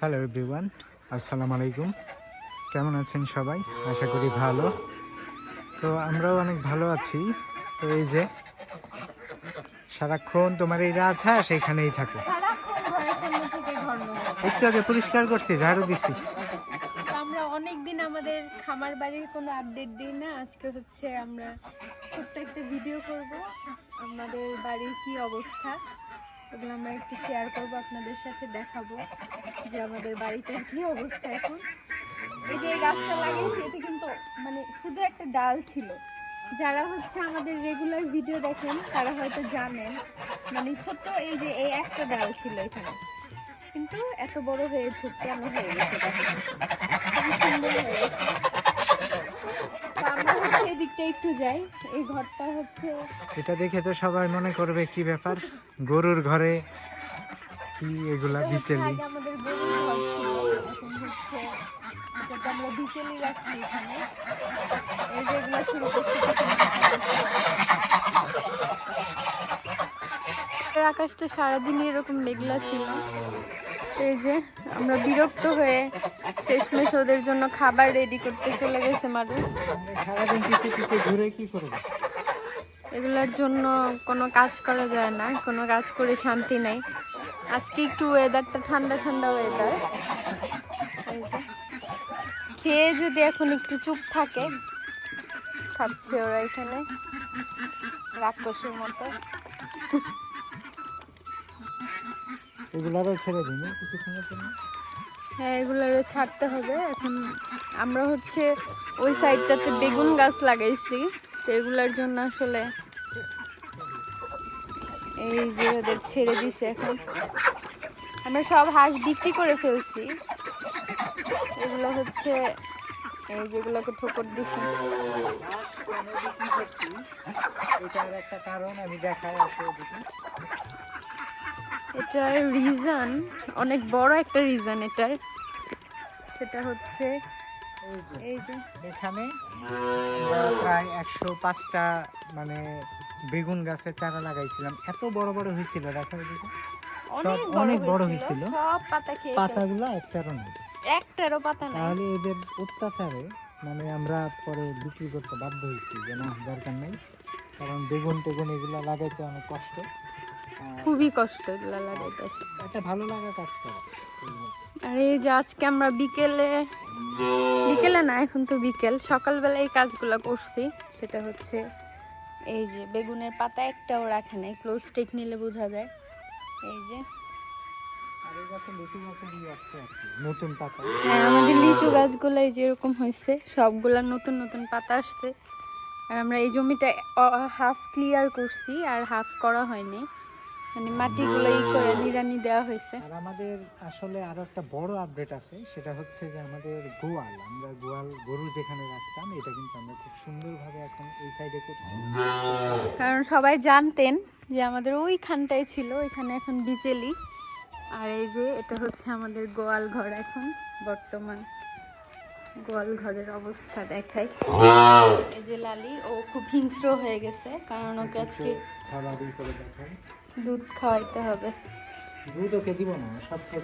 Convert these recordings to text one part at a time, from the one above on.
Hello everyone আসসালামু আলাইকুম কেমন আছেন সবাই? আশা করি ভালো। তো আমরাও অনেক ভালো আছি। তো এই যে, সারাক্ষণ তোমার এই সারাক্ষণ ঘরের সামনে থেকে। একটু আগে পরিষ্কার করছি, ঝাড়ু দিছি। আমরা অনেকদিন আমাদের খামার বাড়ির কোনো আপডেট দিই না। আজকে হচ্ছে আমরা ছোট্ট একটা ভিডিও করব। আমাদের বাড়ির কি অবস্থা? ওগুলো আমরা একটু শেয়ার করব, আপনাদের সাথে দেখাবো যে আমাদের বাড়িতে কি অবস্থা এখন এই যে গাছটা লাগিয়েছি এতে কিন্তু মানে শুধু একটা ডাল ছিল যারা হচ্ছে আমাদের রেগুলার ভিডিও দেখেন, তারা হয়তো জানেন মানে ছোট্ট এই যে এই একটা ডাল ছিল এখানে কিন্তু এত বড় হয়ে ঝোপ কেন হয়ে গেছে। সুন্দর হয়ে গেছে। এদিকটা একটু যাই এই ঘরটা হচ্ছে এটা দেখে তো সবাই মনে করবে কি ব্যাপার? গরুর ঘরে কি এগুলা বিচেলি? আমাদের গরুর ঘর ছিল হচ্ছে এটাকে আমরা বিচেলি রাখি এখানে। এই যে এগুলো শুরু করছি আকাশটা সারাদিনই এরকম মেঘলা ছিল। এই যে আমরা বিরক্ত হয়ে শেষমেশ ওদের জন্য খাবার রেডি করতে চলে গেছে মারু। সারাদিন পিছিয়ে পিছিয়ে ঘুরে কি করবে? এগুলোর জন্য কোনো কাজ করা যায় না কোনো কাজ করে শান্তি নাই। আজকে একটু ওয়েদারটা ঠান্ডা ঠান্ডা ওয়েদার এই যে। খেয়ে যদি এখন একটু চুপ থাকে খাচ্ছে ওরা এখানে। রাক্ষসের মতো। এগুলারও ছেড়ে দিন কিছুক্ষণের জন্য? হ্যাঁ এগুলোরে ছাড়তে হবে। এখন আমরা হচ্ছে ওই সাইডটাতে বেগুন গাছ লাগাইছি। তো এগুলোর জন্য আসলে এই যে ওদের ছেড়ে দিছে এখন। আমরা সব হাঁস বিক্রি করে ফেলছি। এগুলো হচ্ছে এই যেগুলোকে ঠোকর দিছি। এটার একটা কারণ আমি দেখাই এদিকে এটার রিজন অনেক বড় একটা রিজন এটার। সেটা হচ্ছে এই যে এখানে প্রায় একশো পাঁচটা মানে বেগুন গাছের চারা লাগাইছিলাম। এত বড় বড় হয়েছিল দেখো এদিকে অনেক বড় হয়েছিল। সব পাতা খেয়ে পাতাগুলো একটারও নেই। একটারও পাতা নাই। তাহলে এদের অত্যাচারে মানে আমরা পরে বিক্রি করতে বাধ্য হয়েছি যে না দরকার নেই। কারণ বেগুন টেগুন এগুলো লাগাইতে অনেক কষ্ট। খুবই কষ্ট লাগাইতেছে একটা ভালো লাগা কাজ করে। আর এই যে আজকে আমরা বিকেলে বিকেলে না এখন তো বিকেল। সকালবেলা এই কাজগুলো করছি। সেটা হচ্ছে এই যে বেগুনের পাতা একটাও রাখে নাই। ক্লোজ টেক নিলে বোঝা যায়। এই যে। নতুন পাতা। হ্যাঁ আমাদের লিচু গাছগুলো এই যে এরকম হয়েছে সবগুলা নতুন নতুন পাতা আসছে। আর আমরা এই জমিটা হাফ ক্লিয়ার করছি আর হাফ করা হয়নি। মানে মাটিগুলো ই করে নিড়ানি দেওয়া হয়েছে। আর আমাদের আসলে আরও একটা বড় আপডেট আছে সেটা হচ্ছে যে আমাদের গোয়াল আমরা গোয়াল গরু যেখানে রাখতাম এটা কিন্তু আমরা খুব সুন্দরভাবে এখন এই সাইডে করছি। কারণ সবাই জানতেন যে আমাদের ওইখানটায় ছিল এখানে এখন বিচেলি আর এই যে এটা হচ্ছে আমাদের গোয়াল ঘর এখন বর্তমান গোয়াল ঘরের অবস্থা দেখাই এই যে লালি ও খুব হিংস্র হয়ে গেছে কারণ ওকে আজকে দুধ খাওয়াইতে হবে। দুধ ওকে দিব না সব খেয়ে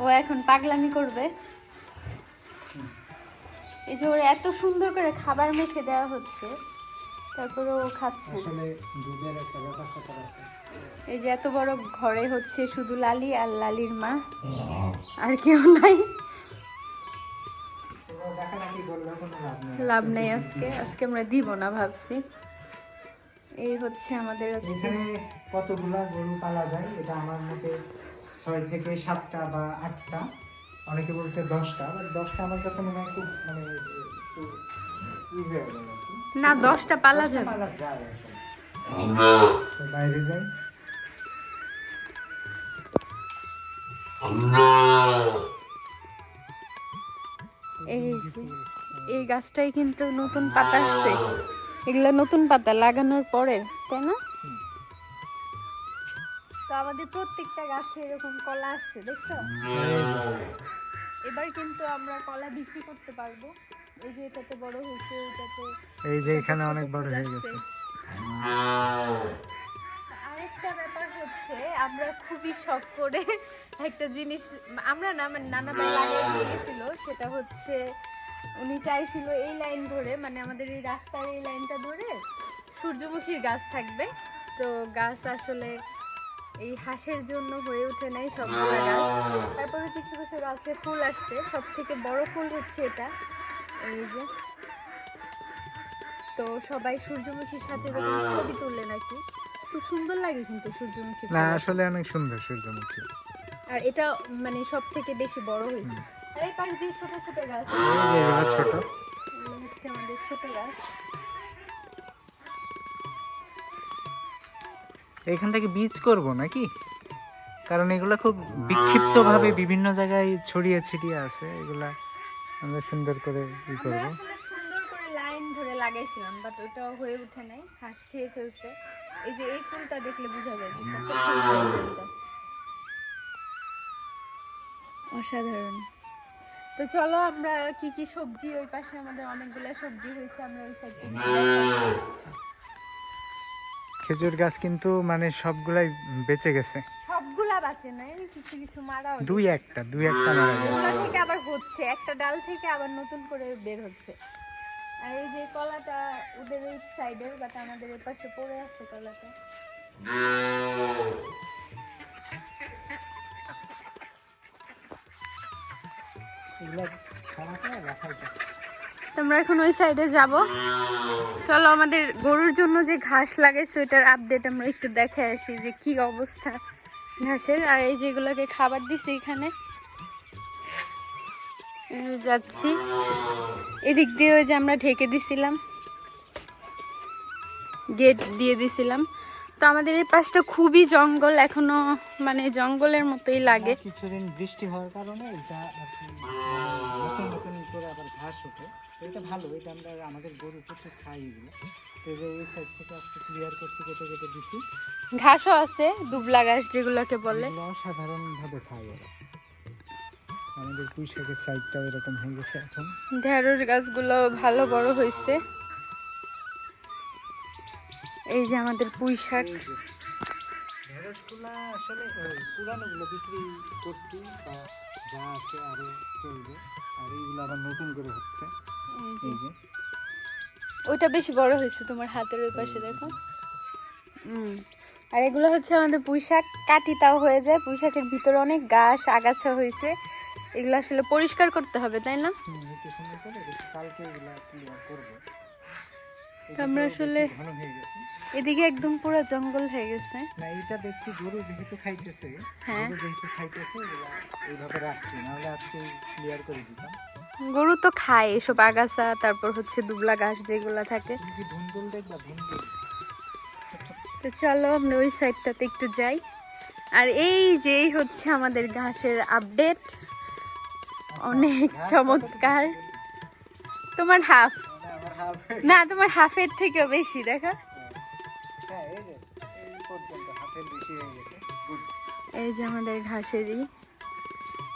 ও এখন পাগলামি করবে। এই যে ওর এত সুন্দর করে খাবার মেখে দেওয়া হচ্ছে তারপরে ও খাচ্ছে এই যে এত বড় ঘরে হচ্ছে শুধু লালি আর লালির মা আর কেউ নেই। লাভ নেই আজকে আজকে আমরা দিব না ভাবছি। এই হচ্ছে আমাদের আজকে। এখানে কতগুলা গরু পালা যায় এটা আমার মতে ছয় থেকে সাতটা বা আটটা। অনেকে বলছে দশটা বাট দশটা আমার কাছে মনে হয় খুব মানে একটু ই যায় আর কি। না দশটা পালা যাবে। পালা যায়। বাইরে যাই। এই যে এই গাছটাই কিন্তু নতুন পাতা আসছে। এগুলো নতুন পাতা লাগানোর পরে তাই না? তো আমাদের প্রত্যেকটা গাছে এরকম কলা আসছে দেখছ? এবার কিন্তু আমরা কলা বিক্রি করতে পারব। এই যে এটাতে বড় হয়েছে এটাতে এই যে এখানে অনেক বড় হয়ে গেছে। আরেকটা একটা ব্যাপার হচ্ছে আমরা খুবই শখ করে একটা জিনিস আমরা না মানে নানা ভাই লাগাই দিয়ে গেছিল সেটা হচ্ছে উনি চাইছিল এই লাইন ধরে মানে আমাদের এই রাস্তার এই লাইনটা ধরে সূর্যমুখীর গাছ থাকবে। তো গাছ আসলে এই হাঁসের জন্য হয়ে ওঠে নাই সবগুলো গাছ। তারপরে কিছু কিছু গাছে ফুল আসছে সব থেকে বড় ফুল হচ্ছে এটা। এই যে। তো সবাই সূর্যমুখীর সাথে এরকম ছবি তুললে নাকি? খুব সুন্দর লাগে কিন্তু সূর্যমুখী না আসলে অনেক সুন্দর সূর্যমুখী। আর এটা মানে সব থেকে বেশি বড় হয়েছে। এই পাশ দিয়ে ছোট ছোট গাছ। আছে। এই যে এগুলো ছোট। হচ্ছে আমাদের ছোট গাছ। এখান থেকে বীজ করব নাকি? কারণ এগুলো খুব বিক্ষিপ্তভাবে বিভিন্ন জায়গায় ছড়িয়ে ছিটিয়ে আছে। এগুলা আমরা সুন্দর করে ই করব। সুন্দর করে লাইন ধরে লাগাইছিলাম বাট ওটা হয়ে ওঠে নাই। হাঁস খেয়ে ফেলছে। এই যে এই ফুলটা দেখলে বোঝা যায় যে কত সুন্দর এই ফুলটা। অসাধারণ। তো চলো আমরা কি কি সবজি ওই পাশে আমাদের অনেকগুলো সবজি হয়েছে আমরা ওই সাইড খেজুর গাছ কিন্তু মানে সবগুলাই বেঁচে গেছে। সবগুলা বাঁচে নাই কিছু কিছু মারাও দুই একটা দুই একটা মারা গেছে। থেকে আবার হচ্ছে একটা ডাল থেকে আবার নতুন করে বের হচ্ছে। আর এই যে কলাটা ওদের এই সাইডের বাট আমাদের এই পাশে পড়ে আছে কলাটা। আমরা এখন ওই সাইডে যাব। চলো আমাদের গরুর জন্য যে ঘাস লাগাইছে ওইটার আপডেট আমরা একটু দেখে আসি যে কি অবস্থা ঘাসের। আর এই যেগুলোকে খাবার দিছি এখানে। যাচ্ছি। এদিক দিয়ে ওই যে আমরা ঢেকে দিছিলাম। গেট দিয়ে দিছিলাম। তো আমাদের এই পাশটা খুবই জঙ্গল এখনও মানে জঙ্গলের মতোই লাগে। কিছুদিন বৃষ্টি হওয়ার কারণে এটা নতুন নতুন করে আবার ঘাস ওঠে। এটা ভালো এটা আমরা আমাদের গরু প্রচুর খাই এগুলো। এই সাইড থেকে আজকে ক্লিয়ার করছি কেটে কেটে দিছি। ঘাসও আছে দুবলা ঘাস যেগুলোকে বলে। খায় ওরা। আমাদের পুঁই শাকের সাইডটাও এরকম হয়ে গেছে এখন। ঢেঁড়স গাছগুলো ভালো বড় হয়েছে। এই যে আমাদের পুঁই শাক। ঢেঁড়সগুলা আসলে পুরানোগুলো বিক্রি করছি যা আছে আরও চলবে আর এইগুলো আবার নতুন করে হচ্ছে। এই যে। ওইটা বেশি বড় হয়েছে তোমার হাতের ওই পাশে দেখো। হুম। আর এগুলো হচ্ছে আমাদের পুঁই শাক। কাটি তাও হয়ে যায়। পুঁই শাকের ভিতরে অনেক ঘাস আগাছা হয়েছে। এগুলো আসলে পরিষ্কার করতে হবে তাই না? আমরা আসলে- হয়ে গেছে। এদিকে একদম পুরো জঙ্গল হয়ে গেছে। না এটা দেখছি গরু যেহেতু খাইতেছে হ্যাঁ। গরু যেহেতু খাইতেছে এইভাবে রাখছি নাহলে আজকে ক্লিয়ার করে দিতাম। গরু তো খায় এসব আগাছা তারপর হচ্ছে দুবলা ঘাস যেগুলো থাকে। তো চলো আমরা ওই সাইডটাতে একটু যাই। আর এই যে হচ্ছে আমাদের ঘাসের আপডেট অনেক চমৎকার। তোমার হাফ না তোমার হাফের থেকেও বেশি দেখো? পর্যন্ত হাফের বেশি হয়ে গেছে। গুড। এই যে আমাদের ঘাসেরই।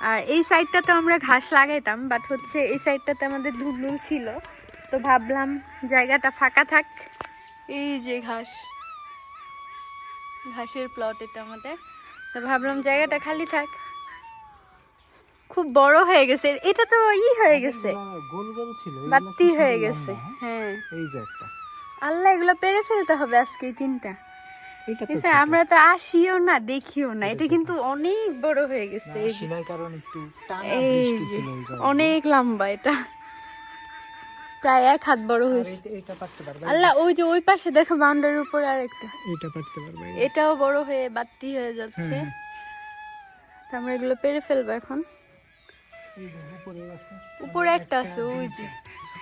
আর এই সাইডটাতে আমরা ঘাস লাগাইতাম বাট হচ্ছে এই সাইডটাতে আমাদের ধুলুল ছিল। তো ভাবলাম জায়গাটা ফাঁকা থাক। এই যে ঘাস। ঘাসের প্লট এটা আমাদের। তো ভাবলাম জায়গাটা খালি থাক। খুব বড় হয়ে গেছে। এটা তো ই হয়ে গেছে। গোল গোল ছিল এগুলো হয়ে গেছে। হ্যাঁ। এই যে একটা। আল্লাহ এগুলো পেরে ফেলতে হবে আজকে এই তিনটা। তো আমরা তো আসিও না দেখিও না। এটা কিন্তু অনেক বড় হয়ে গেছে। কারণ একটু। অনেক লম্বা এটা। প্রায় এক হাত বড় হয়েছে। আল্লাহ ওই যে ওই পাশে দেখো বাউন্ডারির উপরে আর একটা পারতে পারবে এটাও বড় হয়ে বাত্তি হয়ে যাচ্ছে। তো আমরা এগুলো পেরে ফেলব এখন। উপরে আছে। একটা আছে ওই যে।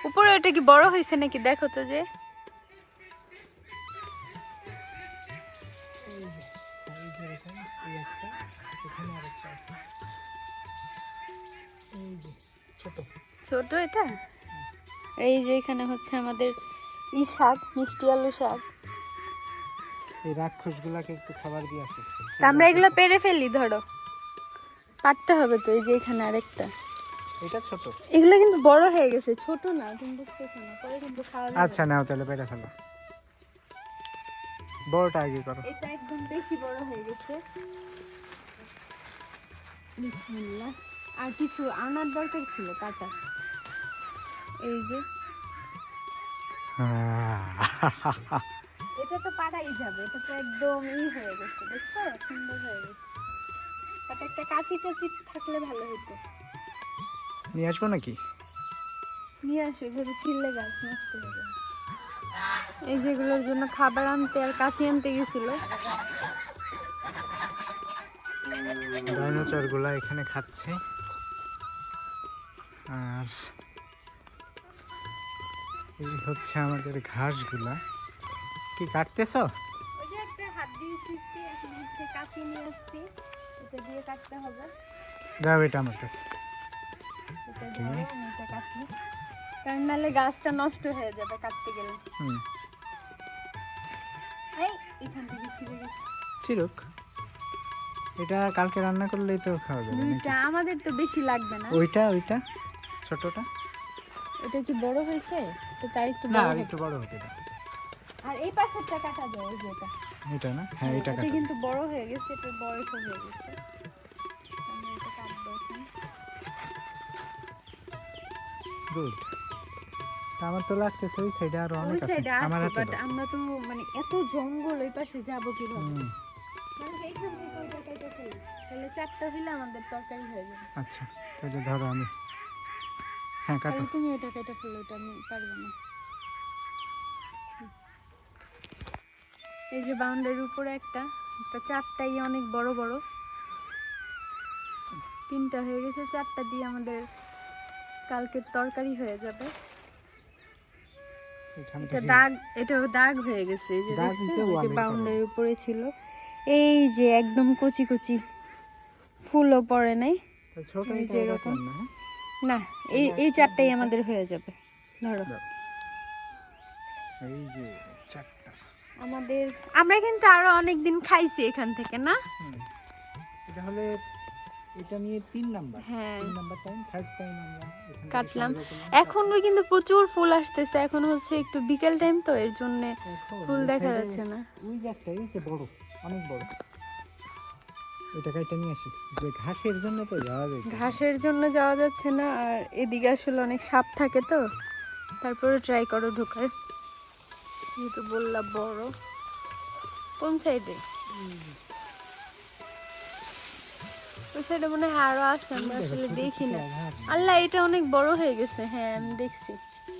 উপরে ওটা কি বড় হয়েছে নাকি? দেখো তো যে। ছোট এটা? এই যে এখানে হচ্ছে আমাদের ই শাক মিষ্টি আলু শাক। এই রাক্ষস গুলাকে একটু খাবার দিয়ে আছে আমরা এগুলো পেরে ফেলি ধরো। পারতে হবে তো এই যে এখানে আরেকটা। এটা ছোট? এগুলো কিন্তু বড় হয়ে গেছে ছোট না তুমি বুঝতেছো না পরে কিন্তু খাওয়া আচ্ছা নাও তাহলে পেরে ফেলো। বড়টা আগে করো। এটা একদম বেশি বড় হয়ে গেছে। বিসমিল্লাহ। আর কিছু আনার দরকার ছিল কাটা এই যে। এটা তো পাড়াই যাবে এটা তো একদম ই হয়ে গেছে দেখছ? সুন্দর হয়ে গেছে। তাতে একটা কাঁচি টাচি থাকলে ভালো হতো নিয়ে আসব নাকি? নিয়ে আসো এভাবে ছিললে গাছ নষ্ট হয়ে যাবে এই যেগুলোর জন্য খাবার আনতে আর কাঁচি আনতে গেছিল। ডাইনোসরগুলা এখানে খাচ্ছে। আর এই হচ্ছে আমাদের ঘাসগুলা। কি কাটতেছো? ওই যে একটা হাত দিয়ে ছিঁড়ছি এখন হচ্ছে কাঁচি নিয়ে আসছি। এটা আমার কাছে কারণ নাহলে গাছটা নষ্ট হয়ে যাবে কাটতে গেলে। হুম। এই এখান থেকে ছিঁড়ে গেছে। চিরুক এটা কালকে রান্না করলেই তো খাওয়া যাবে আমাদের তো বেশি লাগবে না। ওইটা ওইটা ছোটটা। এটা কি বড় হয়েছে? তো তাই না আর হবে। একটু বড় হতে আর এই পাশেরটা কাটা যায় ওই যে এটা এটা না? হ্যাঁ এটা এটা কিন্তু বড় হয়ে গেছে এটা বয়স হয়ে গেছে। আমি এটা কাটবো এখন। গুড আমার তো লাগতেছে ওই সাইডে আরও অনেক আছে। আমার হাতে বাট আমরা তো মানে এত জঙ্গল ওই পাশে যাব কীভাবে? তাহলে চারটা হইলে আমাদের তরকারি হয়ে যাবে। আচ্ছা তাহলে ধরো আমি হ্যাঁ কাটো। তুমি ওইটা কেটে ফেলো ওটা আমি পারব না। এই যে বাউন্ডারির উপরে একটা তো চারটাই অনেক বড় বড়। তিনটা হয়ে গেছে চারটা দিয়ে আমাদের কালকের তরকারি হয়ে যাবে। এটা দাগ এটা দাগ হয়ে গেছে এই যে বাউন্ডারির উপরে ছিল। এই যে একদম কচি কচি ফুলও পড়ে নাই। ছোট এটা এরকম? না এই এই চারটাই আমাদের হয়ে যাবে। ধরো। এই যে চারটা। আমাদের আমরা কিন্তু আরও অনেক দিন খাইছি এখান থেকে না? এটা হলে এটা নিয়ে তিন নাম্বার। হ্যাঁ। তিন নাম্বার টাইম থার্ড টাইম আমরা কাটলাম। এখনও কিন্তু প্রচুর ফুল আসতেছে। এখন হচ্ছে একটু বিকেল টাইম তো এর জন্য ফুল দেখা যাচ্ছে না। ওই যে একটা এই যে বড় অনেক বড়। এটা কাইটা নিয়ে আসি যে ঘাসের জন্য তো যাওয়া যায়। ঘাসের জন্য যাওয়া যাচ্ছে না আর এদিকে আসলে অনেক সাপ থাকে তো তারপরে ট্রাই করো ঢোকার। যেহেতু বললাম বড়। কোন সাইডে ওই সাইডে মনে হয় আরও আসে আমরা আসলে দেখি না। আল্লাহ এটা অনেক বড় হয়ে গেছে। হ্যাঁ আমি দেখছি।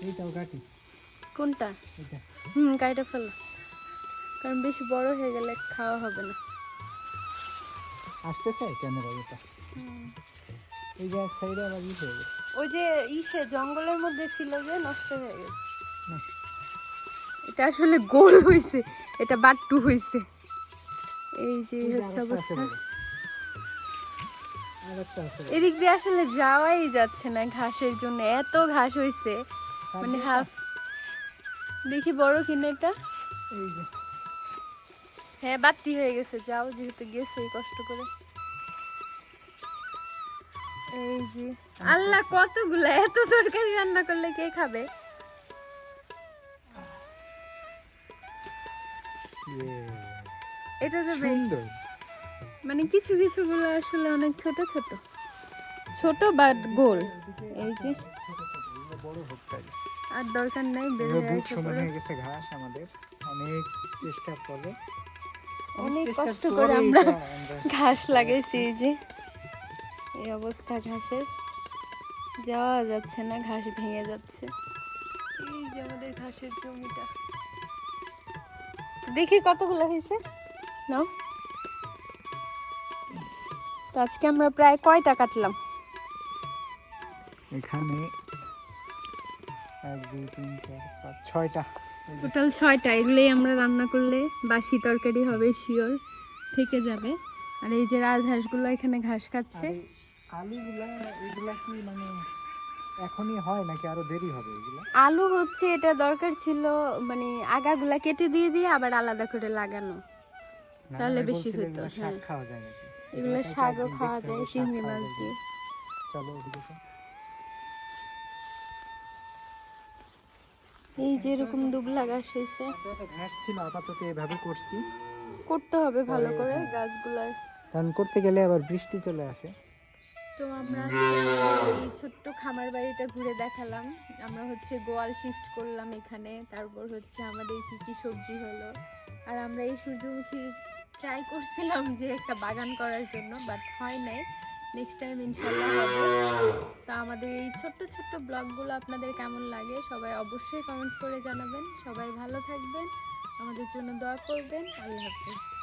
এইটাও কাটি কোনটা? হুম কাইটা ফেলো। কারণ বেশি বড় হয়ে গেলে খাওয়া হবে না। আসতেছে ক্যামেরা এটা এই যে সাইডে আবার ই হয়ে গেছে। ওই যে ইসে জঙ্গলের মধ্যে ছিল যে নষ্ট হয়ে গেছে। এটা আসলে গোল হইছে এটা বাট্টু হইছে। এই যে হচ্ছে অবস্থা। এদিক দিয়ে আসলে যাওয়াই যাচ্ছে না ঘাসের জন্য এত ঘাস হইছে। মানে হাফ দেখি বড় কিনা এটা। এই যে। হ্যাঁ বাতি হয়ে গেছে যাও যেহেতু গেছে কষ্ট করে। এই যে আল্লাহ কতগুলা এত তরকারি রান্না করলে কে খাবে? এটা তো সুন্দর। মানে কিছু কিছু গুলো আসলে অনেক ছোট ছোট। ছোট বাট গোল। এই যে। বড় আর দরকার নাই হয়ে। হয়ে গেছে ঘাস আমাদের। অনেক চেষ্টার ফলে। অনেক কষ্ট করে আমরা ঘাস লাগাইছি এই যে। এই অবস্থা ঘাসের। যাওয়া যাচ্ছে না ঘাস ভেঙে যাচ্ছে। এই যে আমাদের ঘাসের জমিটা। দেখি কতগুলো হয়েছে। নাও। তো আজকে আমরা প্রায় কয়টা কাটলাম? এখানে এক দুই তিন চার পাঁচ ছয়টা। টোটাল ছয়টা এগুলোই আমরা রান্না করলে বাসি তরকারি হবে শিওর থেকে যাবে। আর এই যে রাজহাঁসগুলো এখানে ঘাস খাচ্ছে। আলুগুলা এগুলা কি মানে এখনই হয় নাকি আরও দেরি হবে এগুলা? আলু হচ্ছে এটা দরকার ছিল মানে আগাগুলা কেটে দিয়ে দিয়ে আবার আলাদা করে লাগানো। তাহলে বেশি হতো, শাক হ্যাঁ। খাওয়া যায় এগুলো শাকও খাওয়া যায় চিংড়ি মাছ দিয়ে। চলো ওদিকে এই যে এরকম দুবলা গাছ হয়েছে ঘাস ছিল আপাতত এভাবে করছি করতে হবে ভালো করে গাছগুলার কারণ করতে গেলে আবার বৃষ্টি চলে আসে তো আমরা এই ছোট্ট খামার বাড়িটা ঘুরে দেখালাম। আমরা হচ্ছে গোয়াল শিফট করলাম এখানে, তারপর হচ্ছে আমাদের কি কি সবজি হলো। আর আমরা এই সূর্যমুখী ট্রাই করছিলাম যে একটা বাগান করার জন্য বাট হয় নাই। নেক্সট টাইম ইনশাল্লাহ হবে। তো আমাদের এই ছোট্ট ছোট্ট ব্লগগুলো আপনাদের কেমন লাগে সবাই অবশ্যই কমেন্ট করে জানাবেন। সবাই ভালো থাকবেন। আমাদের জন্য দোয়া করবেন। আল্লাহ হাফিজ।